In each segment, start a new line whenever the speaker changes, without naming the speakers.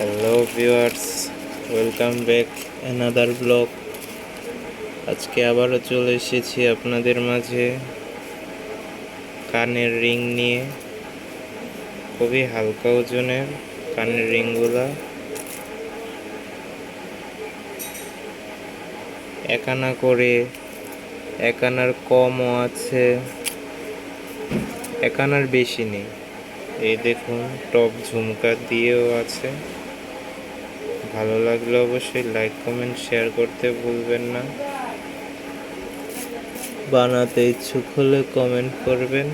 Hello viewers welcome back another blog আজকে আবারও চলে এসেছি আপনাদের মাঝে কানের রিং নিয়ে। খুবই হালকা ওজনের কানের রিংগুলা। একানা করে, একানার কমও আছে, একানার বেশি নেই। এই দেখুন, টপ ঝুমকা দিয়েও আছে। ভালো লাগলে অবশ্যই লাইক কমেন্ট শেয়ার করতে ভুলবেন না। বানাতে ইচ্ছুক হলে কমেন্ট করবেন।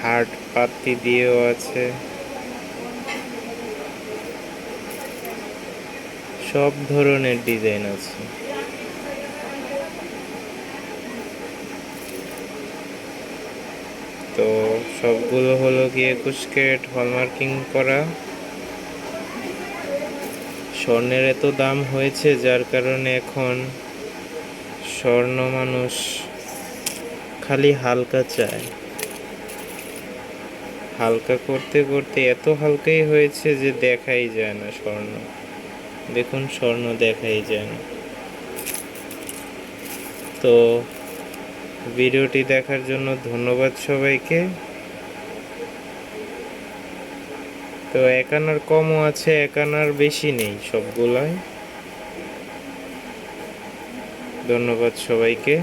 হার্ট পাতি দিয়েও আছে। সব ধরনের ডিজাইন আছে। তো সবগুলো হলো গিয়ে ক্যারেট হলমার্কিং করা। স্বর্ণের এত দাম হয়েছে, যার কারণে এখন স্বর্ণ মানুষ খালি হালকা চায়। হালকা করতে করতে এত হালকাই হয়েছে যে দেখাই যায় না স্বর্ণ। দেখুন, স্বর্ণ দেখাই যায় না। তো ভিডিওটি দেখার জন্য ধন্যবাদ সবাইকে। তো একানার কমও আছে একানার বেশি নেই সবগুলাই। ধন্যবাদ সবাইকে।